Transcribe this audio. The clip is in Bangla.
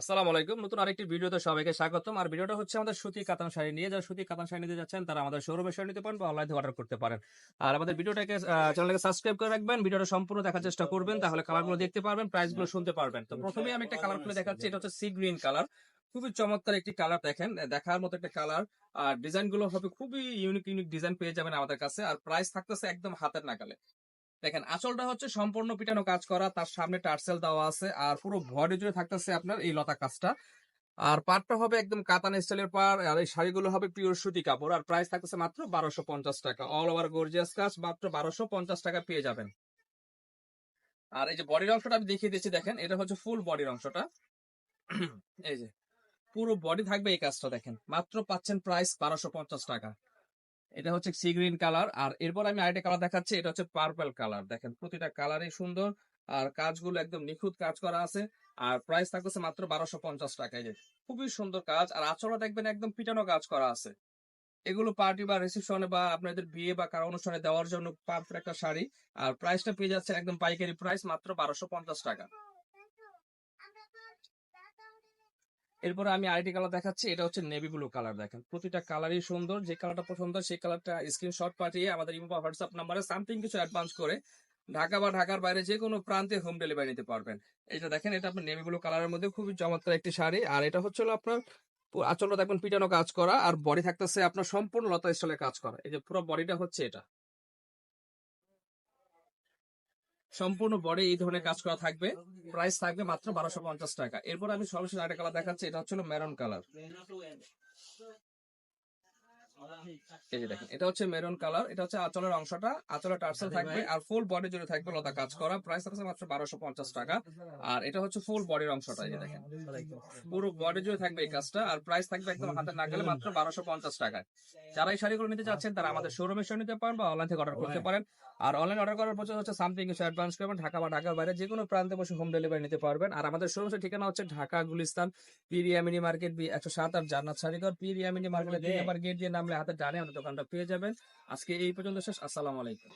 আসসালামু আলাইকুম। নতুন আরেকটি ভিডিওতে সবাইকে স্বাগতম। আর ভিডিওটা হচ্ছে আমাদের সুতি কাতান শাড়ি নিয়ে। যারা সুতি কাতান শাড়ি নিতে যাচ্ছেন, তারা আমাদের শোরুমে শাড়ি নিতে পারেন বা অনলাইনে অর্ডার করতে পারেন। আর আমাদের ভিডিওটাকে চ্যানেলকে সাবস্ক্রাইব করে রাখবেন। ভিডিওটা সম্পূর্ণ দেখার চেষ্টা করবেন, তাহলে কালারগুলো দেখতে পারবেন প্রাইসগুলো শুনতে পারবেন। তো প্রথমেই আমি একটা কালার খুলে দেখাচ্ছি। এটা হচ্ছে সি গ্রিন কালার খুবই চমৎকার একটি কালার দেখেন। দেখার মতো একটা কালার আর ডিজাইনগুলো হবে খুবই ইউনিক ইউনিক ডিজাইন পেয়ে যাবেন আমাদের কাছে। আর প্রাইস থাকতেছে একদম হাতের নাগালে। দেখেন, আঁচলটা হচ্ছে সম্পূর্ণ পিটানো কাজ করা, তার সামনে টার্সেল দেওয়া আছে, আর পুরো বডি জুড়ে থাকতেছে আপনার এই লতা কাজটা। আর পাটটা হবে একদম কাতান স্টাইলের পার আর এই শাড়িগুলো হবে পিওর সুতি কাপড়, আর প্রাইস থাকতেছে মাত্র বারোশো পঞ্চাশ টাকা। অল ওভার গর্জিয়াস কাজ, মাত্র বারোশো পঞ্চাশ টাকা পেয়ে যাবেন। আর এই যে বডির অংশটা আমি দেখিয়ে দিচ্ছি, দেখেন, এটা হচ্ছে ফুল বডির অংশটা। এই যে, পুরো বডি থাকবে এই কাজটা, দেখেন, মাত্র পাচ্ছেন প্রাইস বারোশো পঞ্চাশ টাকা। এটা হচ্ছে সি গ্রিন কালার। আর এরপর আমি আরেকটা কালার দেখাচ্ছি, এটা হচ্ছে পার্পল কালার। দেখেন, প্রতিটা কালারই সুন্দর আর কাজগুলো একদম নিখুঁত কাজ করা আছে। আর প্রাইস থাকতেছে মাত্র বারোশো পঞ্চাশ টাকায়। খুবই সুন্দর কাজ। আর আচরণ দেখবেন একদম পিটানো কাজ করা আছে। এগুলো পার্টি বা রিসেপশনে বা আপনাদের বিয়ে বা কারও অনুষ্ঠানে দেওয়ার জন্য পারফেক্ট একটা শাড়ি। আর প্রাইসটা পেয়ে যাচ্ছে একদম পাইকারি প্রাইস মাত্র বারোশো পঞ্চাশ টাকা। এরপরে আমি আরেকটি কালার দেখাচ্ছি, এটা হচ্ছে নেভি ব্লু কালার দেখেন। প্রতিটা কালারই সুন্দর, যে কালারটা পছন্দ সেই কালারটা স্ক্রিনশট পাঠিয়ে আমাদের ইমো হোয়াটসঅ্যাপ নাম্বারে সামথিং কিছু অ্যাডভান্স করে ঢাকা বা ঢাকার বাইরে যে কোনো প্রান্তে হোম ডেলিভারি নিতে পারবেন। এটা দেখেন, এটা আপনার নেভি ব্লু কালারের মধ্যে খুবই চমৎকার একটি শাড়ি। আর এটা হচ্ছে হলো আপনার আঁচলটা দেখবেন পিটানো কাজ করা, আর বডি থাকতেছে আপনার সম্পূর্ণ লতা স্টাইলে কাজ করা। এই যে পুরো বডিটা হচ্ছে এটা। সম্পূর্ণ বডি এই ধরনের কাজ করা থাকবে। প্রাইস থাকবে মাত্র বারোশো পঞ্চাশ টাকা। এরপর আমি সর্বশেষ আরেকটা কালার দেখাচ্ছি এটা হচ্ছে মেরন কালার এই যে দেখেন এটা হচ্ছে মেরুন কালার এটা হচ্ছে আঁচলের অংশটা আঁচলের টার্সেল থাকবে আর ফুল বডি জুড়ে থাকবে লতা কাজ করা। প্রাইস থাকছে মাত্র বারোশো পঞ্চাশ টাকা। আর এটা হচ্ছে ফুল বডির অংশটা এই যে দেখেন। পুরো বডি জুড়ে থাকবে এই কাজটা আর প্রাইস থাকবে একদম হাতে না গেলে মাত্র বারোশো পঞ্চাশ টাকায়। যারা এই শাড়িগুলো নিতে চাচ্ছেন তারা আমাদের শোরুমে এসে নিতে পারেন বা অনলাইন থেকে অর্ডার করতে পারেন। আর অনলাইন অর্ডার করার পর হচ্ছে সামথিং কিছু অ্যাডভান্স করবেন ঢাকা বা ঢাকার বাইরে যে কোনো প্রান্তে বসে হোম ডেলিভারি নিতে পারবেন। আর আমাদের শোরুমের ঠিকানা হচ্ছে ঢাকা গুলিস্তান পিরিয়ামিনি মার্কেট বি একশো সাত আর জান্নাত শাড়িঘর পিরিয়ামিনি মার্কেটের তিন নাম্বার গেট দিয়ে নামলে হাতে ডানে আমাদের দোকানটা পেয়ে যাবেন। আজকে এই পর্যন্ত শেষ। আসসালামু আলাইকুম।